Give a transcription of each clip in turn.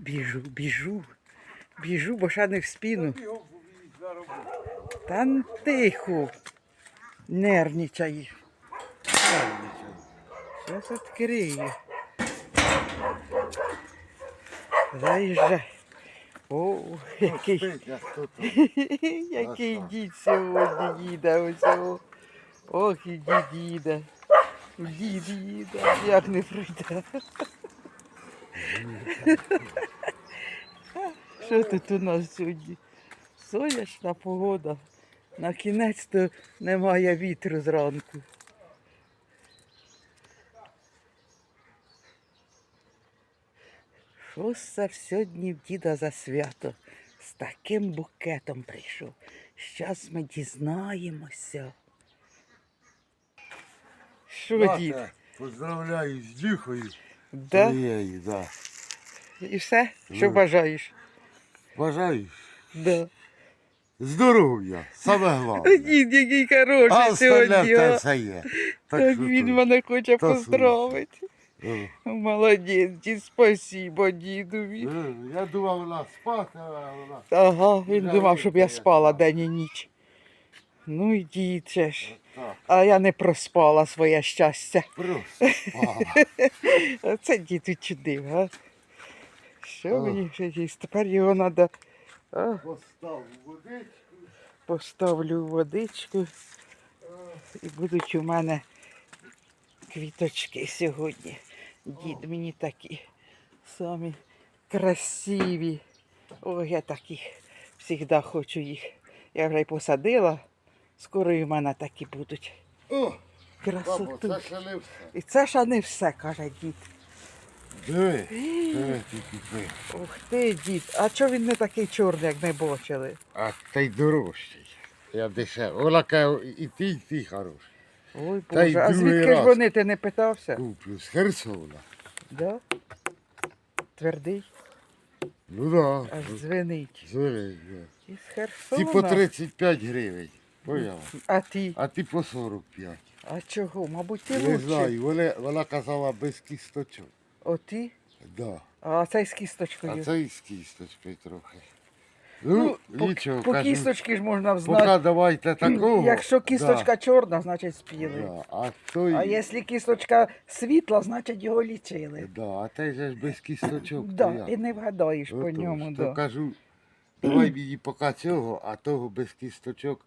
Біжу, біжу, біжу, бо ще не в спину. Та тихо. Нервничай. Зараз відкрию. Заїжджай. О, який, який дід сьогодні їде ось. о. Ох, і дід їде. Дід їде, як не прийде. Що тут у нас сьогодні? Сонячна погода. На кінець то немає вітру зранку. Що це сьогодні в діда за свято? З таким букетом прийшов. Щас ми дізнаємося. Що, дід? Поздравляю з діхою. Да? Твоєю, да. І все, що Ну. бажаєш? Бажаю Да. здоров'я, саме головне. Дід, який хороший А остальне сьогодні. те а. все є. Так що він тут, мене хоче та поздравити. е, Молодець, дід, спасибо дідові. е, Я думав, вона спати, а вона Ага, він Я думав, щоб я спала день і ніч. Ну і дід же ж. А я не проспала своє щастя. просто спала. Оце дід учудив, а? Що О. мені ще їсти? Тепер його треба. Постав водичку. Поставлю водичку. І будуть у мене квіточки сьогодні. Дід мені такі самі красиві. Ой, я таких завжди хочу їх. Я вже й посадила. Скоро і в мене такі будуть. О, бабо, Красоту. це ще не все. І це ще не все, каже дід. Диви, диви, тільки ти. Ух ти, дід. А чого він не такий чорний, як ми бачили? А та й дорожчий. Я дешевий. Вона каже, і ти, і ти хороший. Ой, Та й Боже, а другий звідки ж раз. вони ти не питався? Куплю з Херсона. Да? Твердий, Ну да. аж дзвенить. Звери, Із Ті Херсона. по 35 гривень. Поняла? А ти? А ти по 45. А чого? Мабуть, ти Не лучше. знаю, вона, вона казала без кісточок. О, ти? Да. А цей з кісточкою. А це і з кісточкою трохи. Ну, Ну, по, нічого, по кажу, кісточки ж можна поки взнати. давайте такого. Якщо кісточка да, чорна, значить спіли. да, а той, А якщо кісточка світла, значить його лічили. да, а той же ж без кісточок. то Да, як? і не вгадаєш по Отож, ньому. То Да. кажу, давай мені поки цього, а того без кісточок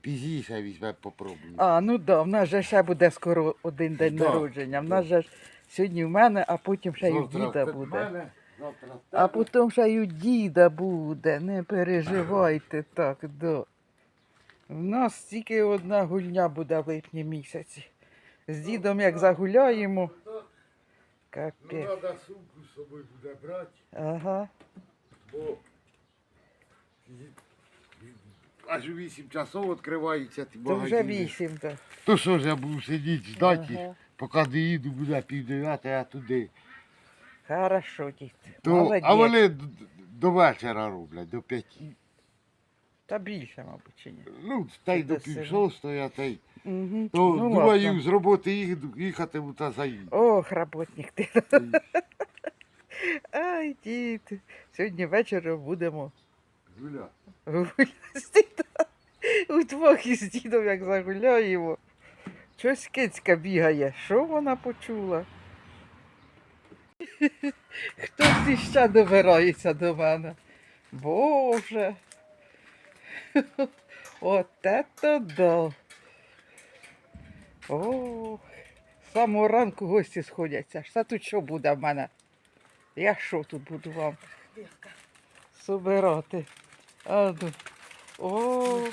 пізніше візьме попробую. А, ну да, в нас же ще буде скоро один день Да, народження. В да. нас же ж сьогодні в мене, а потім ще й у діда в буде. мене, завтра в А потім ще й у діда буде. Не переживайте так, да. В нас тільки одна гульня буде в липні місяці. З дідом як загуляємо. Ну, Капець. треба сумку з собою буде брати, Ага. бо аж у 8 часов відкриваються ті То вже магазини. вісім. Так. То що ж я буду сидіти, ждати їх, Ага. поки доїду, буде пів дев'яти, а туди. Хорошо, дід. То, Молодець. а вони д- д- до вечора роблять, до п'яті. Та більше, мабуть, чи ні. Ну, та й Ти до десь пів шостої, а та й. Угу. То ну, думаю, ладно. з роботи їх- їхатиму та заїду. Ох, работник ти. Ай, дід. Сьогодні вечором будемо Гуля. Удвох із дідом, як загуляємо. Щось кицька бігає. Що вона почула? Хтось іще добирається до мене. Боже. От это да. Ох. З самого ранку гості сходяться. Що тут що буде в мене? Я що тут буду вам собирати? А. О,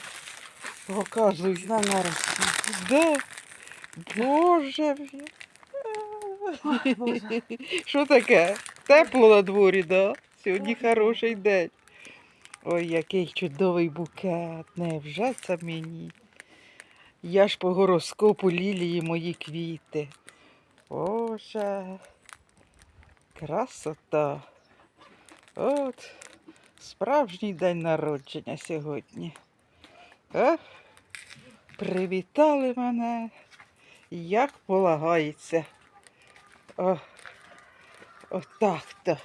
показуй. На нарості. Да. Боже мій. Боже. Що таке? Тепло на дворі, да? Сьогодні хороший день. Ой, який чудовий букет. Невже це мені? Я ж по гороскопу лілії мої квіти. Боже. Красота. От. Справжній день народження сьогодні. Е? Привітали мене, як полагається. О, отак-то.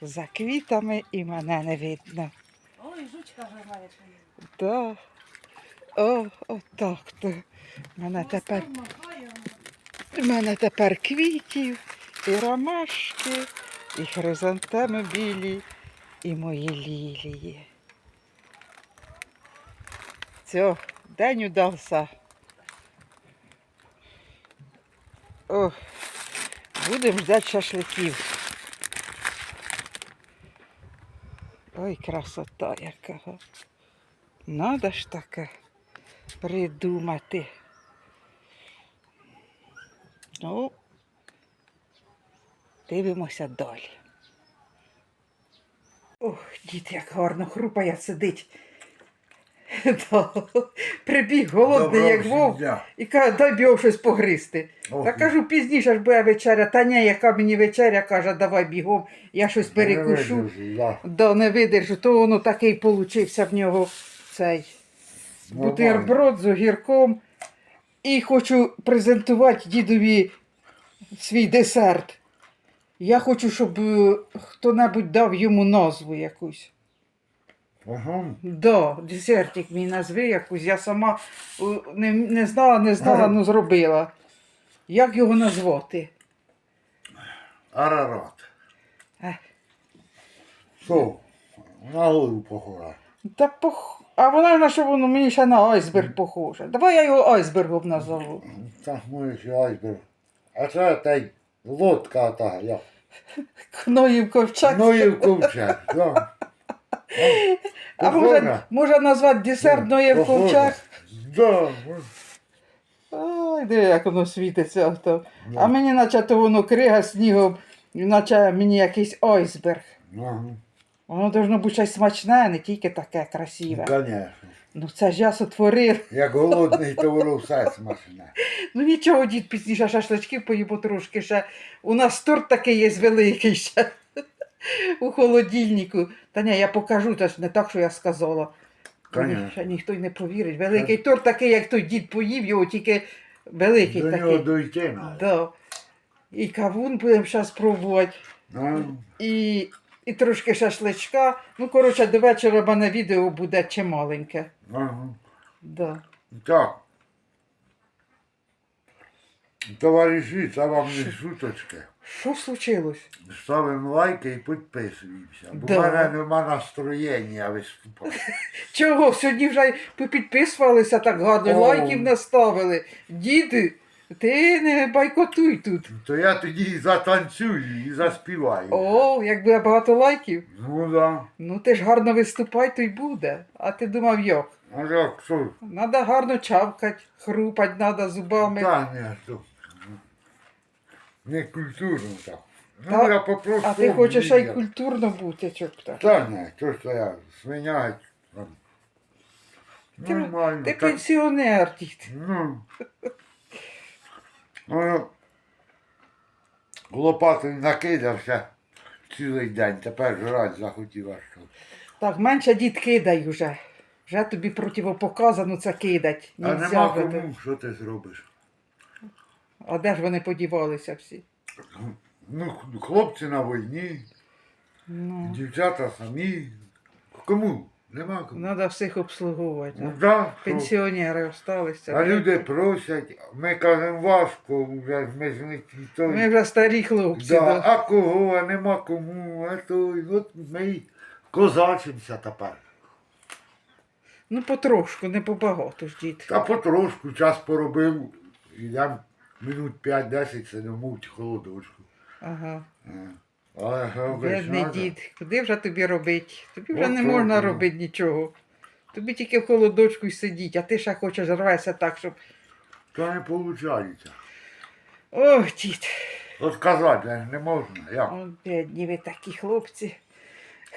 за квітами і мене не видно. Ой, жучка грибає. Да. О, отак то. Мене тепер, мене тепер квітів, і ромашки, і хризантеми білі, і мої лілії. Все, день удався. О, будемо ждати шашликів. Ой, красота яка. Надо ж таке придумати. Ну, дивимося далі. Ох, дід, як гарно хрупає сидить. Прибіг голодний, як вовк, і каже, дай бігом щось погризти. Та кажу, пізніше ж буде вечеря. Та ні, яка мені вечеря, каже, давай бігом, я щось перекушу. Да. Да, не видержу, то воно такий получився в нього цей бутерброд з огірком. І хочу презентувати дідові свій десерт. Я хочу, щоб е, хто-небудь дав йому назву якусь. Ага. Да, десертик мій назви якусь. Я сама е, не, не знала, не знала, ну зробила. Як його назвати? Арарат. Е. Що? На гору похора. Та пох... А вона на що воно мені ще на айсберг похоже. Давай я його айсбергом назову. Так може ще айсберг. А це та й лодка та. Я. Кноїв ковчак. Ну і в ковчег. Да. а може, Похоже? може назвати десерт Ноєв Похоже. ковчак? Да. Ой, диви, як воно світиться. То. Ну. А мені наче то воно крига снігом, наче мені якийсь айсберг. Ага. Воно должно бути щось смачне, не тільки таке красиве. Конечно. Ну це ж я сотворив. Як голодний, то воно все смачне. Ну нічого, дід пізніше шашличків поїмо трошки ще. У нас торт такий є великий ще у холодильнику. Та ні, я покажу, це ж не так, що я сказала. Конечно. Ще ніхто й не повірить. Великий торт такий, як той дід поїв, його тільки великий До нього дойти треба. Да. І кавун будемо зараз пробувати. Ну, І, і трошки шашличка. Ну, коротше, до вечора в мене відео буде чималеньке. ага. Да. Так. Товариші, це вам не шуточки. Що случилось? Ставимо лайки і підписуємося. Бо Да. в мене нема настроєння виступати. Чого? Сьогодні вже попідписувалися так гарно, О. лайків наставили. Діти, ти не байкотуй тут. То я тоді і затанцюю, і заспіваю. О, як буде багато лайків. Ну да. Ну ти ж гарно виступай, то й буде. А ти думав як? А як що? Надо гарно чавкать, хрупать надо зубами. Та не, що. Не культурно так. Ну, Та- я попрошу. А ти хочеш ще й культурно бути, чорта. Та не, то що я свинять. Ти- Нормально. Ти так. пенсіонер, дід. Ну. Ну, лопатою накидався цілий день, тепер жрать захотіла що. Так, менше дід кидай уже. Вже тобі противопоказано це кидать. А Нельзя нема буде. кому, що ти зробиш? А де ж вони подівалися всі? Ну, хлопці на війні, Ну, дівчата самі. Кому? Нема кому. треба всіх обслуговувати. Ну, да, що? Пенсіонери осталися. А люди просять, ми кажемо важко, вже ми ж не ті той. Ми вже старі хлопці. Да, Да. а кого, а нема кому, а той. От ми й козачимося тепер. Ну, потрошку, не побагато ж дід. Та потрошку час поробив, йдемо минут 5-10 сидимо в холодочку. Ага. Е, Робиш Бідний дід, куди вже тобі робити? Тобі вже От не можна робити нічого. Тобі тільки в холодочку й сидіть, а ти ще хочеш рватися так, щоб. Та не виходить. Ох, дід. От казати не- не можна. Як? О, бідні ви такі хлопці.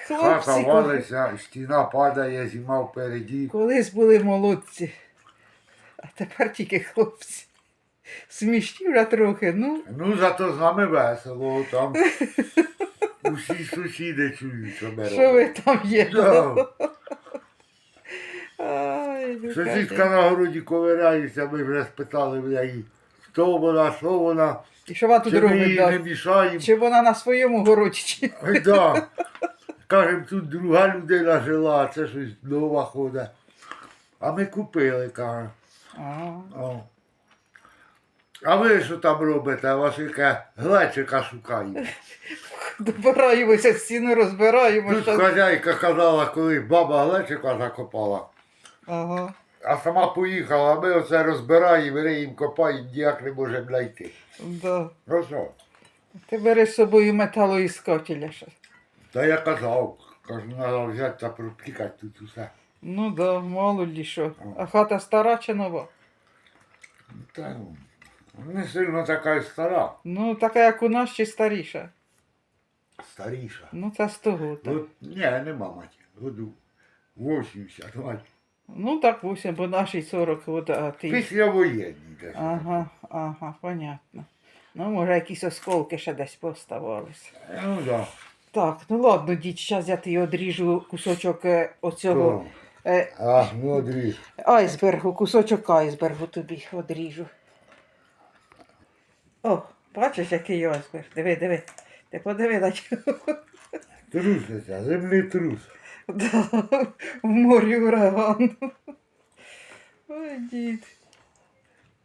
Хата Хлопці, коли- валиться, стіна падає, зима впереді. колись були молодці, а тепер тільки хлопці. Смішні трохи, ну. Ну, зато з нами весело, там усі сусіди чують, що ми Що ви робимо. там є? Да. Ай, ну, Сусідка на городі ковиряється, ми вже спитали в неї, хто вона, що вона. І що вона тут Чи ми робить? їй да? не мішаємо? Чи вона на своєму городі? Чи... Ой, да. Кажем, тут друга людина жила, це щось нова ходить. А ми купили, каже. А, О. А ви що там робите? Василька глечика шукає. Добираємося, стіну розбираємо. Тут щас- хазяйка казала, коли баба глечика закопала, Ага. а сама поїхала, а ми оце розбираємо, риємо, копаємо, ніяк не можемо знайти. Да. Ну що? Ти бери з собою металоіскателя ще. Та я казав, кажу, треба взяти та проплікати тут усе. Ну да, мало лі що. А хата стара чи нова? Та ну, не сильно така й стара, Ну, така, як у нас, чи старіша. старіша. Ну, це з того. так. От, ні, нема маті. Году 80, мать. Ну, так, 8, бо нашій 40, от, а ти. Після воєнні десь. Ага, ага, понятно. Ну, може, якісь осколки ще десь поставалися. Ну да. Так, ну ладно, дід, зараз я тобі одріжу кусочок е, оцього е, А, ну одріж. айсбергу, кусочок айсбергу тобі одріжу. О, бачиш, який айсберг? Диви, диви. Ти подиви на нього. Труситься, землетрус. Да, в морі ураган. Ой, дід.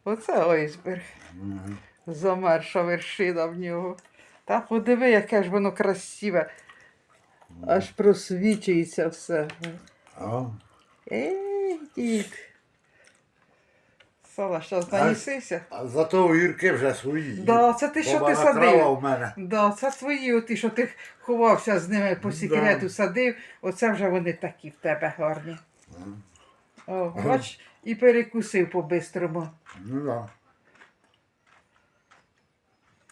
Оце айсберг. Мгм. Замерша вершина в нього. Та подиви, яке ж воно красиве. Аж просвічується все. А, Ей, дід. Сала, щас А? а зато огірки вже свої. Да, це ти що ти садив. в мене. Да, це твої, оті, що ти ховався з ними по Да. садив. Оце вже вони такі в тебе гарні. Мгм. О, бач, і перекусив по-бистрому. Ну да.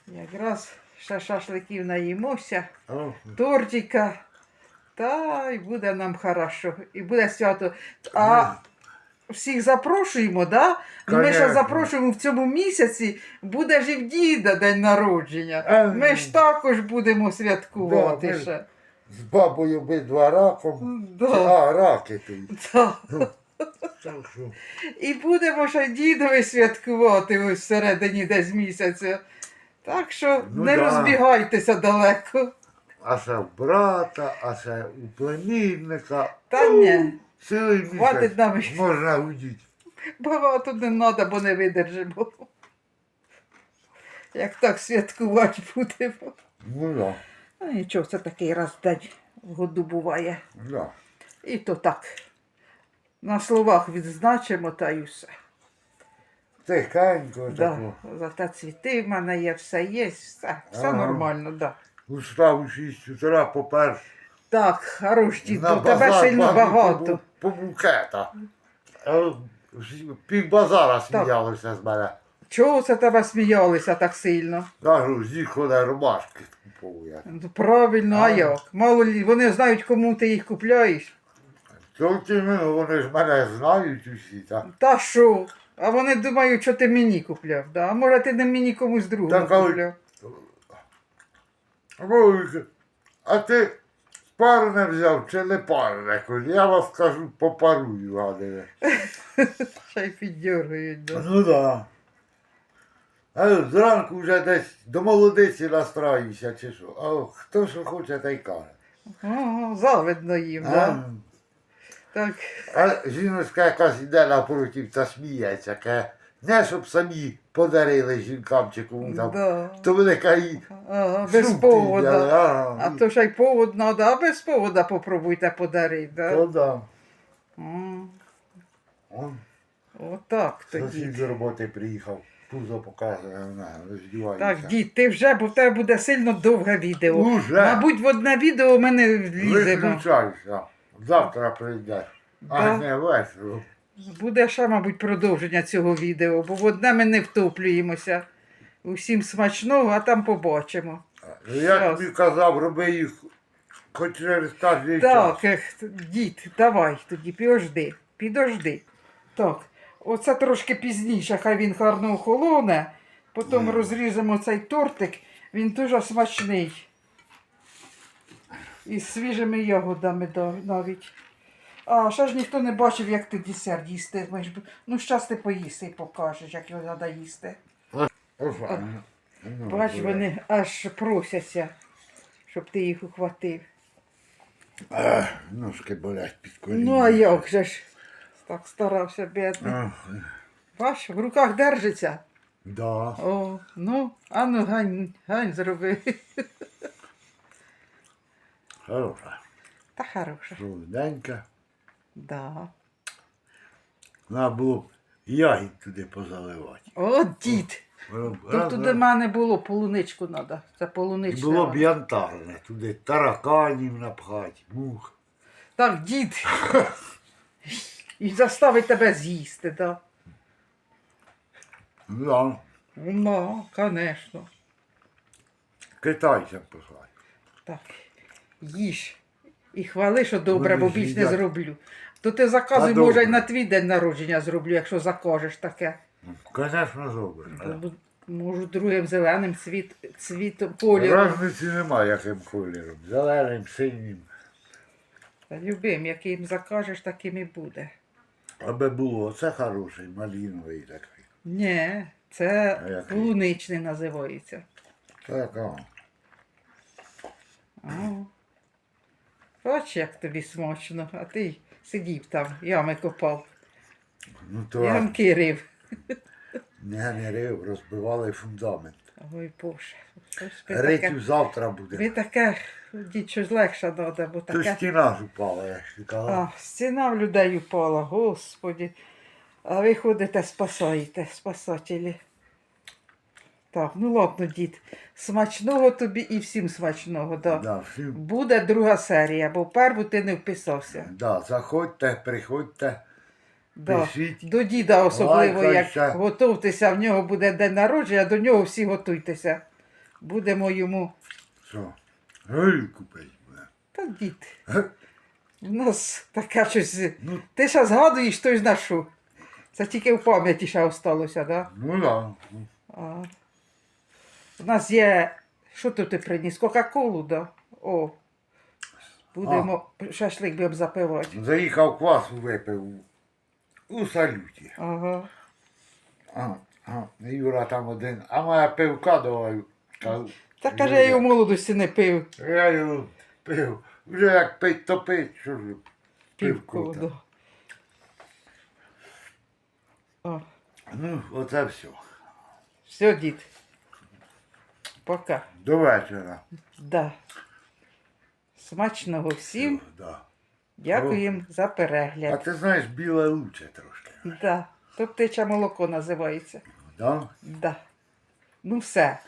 Якраз ще шашликів наїмося. О, тортика. Та й буде нам хорошо. І буде свято. А всіх запрошуємо, да? Ну, Ми ще запрошуємо в цьому місяці, буде ж і в діда день народження. Е, Ми ж також будемо святкувати Да, ми- ще. З бабою обидва раком. Да, А, раки тут. да. І будемо ще дідові святкувати ось всередині десь місяця. Так що Ну не да. розбігайтеся далеко. А ще в брата, а ще у племінника. Та ні, Цілий хватить місяць нам можна гудіти. Багато не треба, бо не видержимо. Як так святкувати будемо. Ну да, Ну нічого, це такий раз в день в году буває. да. І то так. На словах відзначимо та й все. Тихенько Да. тако. Зате цвіти в мене є, все є, все, все Ага. нормально, да. Устав у 6 утра попер. Так, хорош дід, бо тебе сильно багато. По, букета. Е, Пів базара сміялися з мене. Чого це тебе сміялися так сильно? Кажу, зі ходить ромашки куповує. Ну, Правильно, а А. як? Мало лі, вони знають, кому ти їх купляєш. То ти вони ж мене знають усі, так? Та що? А вони думають, що ти мені купляв. Да? А може ти не мені комусь другому Так, купляв. А ти парне взяв чи не парне? Кажу, Я вас кажу, попарую, гадове. Ще й піддергають. Да. Ну да. А зранку вже десь до молодиці настраюся, чи що. А хто що хоче, та й каже. Ага, завидно їм, А, да? Так. а жіночка якась йде напротив та сміється, каже, не щоб самі подарили жінкам чи кому там. Да. То вони каже, Ага, без «Шуб повода. підняли, ага». А то ще й повод надо, а без повода попробуйте подарити, да? То да. М, Он Отак тоді. Сусід з роботи приїхав, пузо показує, вона роздівається. Так, дід, ти вже, бо в тебе буде сильно довге відео. Уже. Мабуть, в одне відео ми не вліземо. Виключайся. Завтра прийдеш. А Да. не весело. Буде ще, мабуть, продовження цього відео, бо в одне ми не втоплюємося. Усім смачного, а там побачимо. Я Щас. тобі казав, роби їх хоч через кожний Так, ех, дід, давай тоді, підожди, підожди. Так, оце трошки пізніше, хай він гарно охолоне. Потім розріжемо цей тортик, він дуже смачний. І з свіжими ягодами да- навіть. А ще ж ніхто не бачив, як ти десерт їсти. Ну, щас ти поїси і покажеш, як його треба їсти. Ну, Бач, вони аж просяться, щоб ти їх ухватив. Ех, Ножки болять під коліном. Ну, а як же ж? Так старався, бідний. Ах, Бач, в руках держиться. Да. О, ну, а ну гань, гань зроби. Хороша. Та хороша. Солоденька. Да. Треба було б ягід туди позаливати. О, дід. Воно б Тут раз, туди раз. мене було полуничку треба. Це І полунична. було б янтарне, туди тараканів напхати, мух. Так, дід. І заставить тебе з'їсти, так? Да. Ну, звісно. Китайцям послати. Так. Їж. І хвали, що добре, Вони бо ж більш не їдять. зроблю. То ти заказуй, Та може, й добре. на твій день народження зроблю, якщо закажеш таке. Звісно, добре. Бо Можу другим зеленим цвіт, цвітом кольором. Разниці немає, яким кольором. Зеленим, синім. Та Любим, яким закажеш, таким і буде. Аби було, це хороший, маліновий такий. Ні, це А який? полуничний називається. Так, а. О. Бач, як тобі смачно, а ти сидів там, ями копав, Ну то ямки рив. не, не рив, розбивали фундамент. Ой, Боже, ви таке, Ритю завтра ви буде. таке, діть, щось легше треба, бо То таке. стіна ж упала, я ж казав. Стіна в людей упала, господі. А ви ходите, спасаєте, спасателі. Так, ну ладно, дід. Смачного тобі і всім смачного, да. Да, всім, Буде друга серія, бо в перву ти не вписався. да, заходьте, приходьте. Да. Пишіть. До діда особливо, як готуйтеся, в нього буде день народження, до нього всі готуйтеся. Будемо йому. Що? Грильку пить буде. Та дід, у нас таке щось. Ну, Ти ще згадуєш, то й на. Це тільки в пам'яті ще осталося, да? ну да. А. У нас є. Що тут ти приніс? Кока-колу, да? О. Будемо шашлик будемо запивати. Заїхав квасу випив у салюті. Ага. А, а, Юра там один, а моя пивка давай. Кажу, Та каже, я його в молодості не пив. Я його пив. Вже як пить, то пить, що ж. Півку. Да. О, Ну, оце все. все, дід. Пока. До вечора. Да. Смачного всім. Да. Дякуємо за А ти знаєш, біле луче трошки. Да. Топтиче молоко називається. Да? Да. Ну все.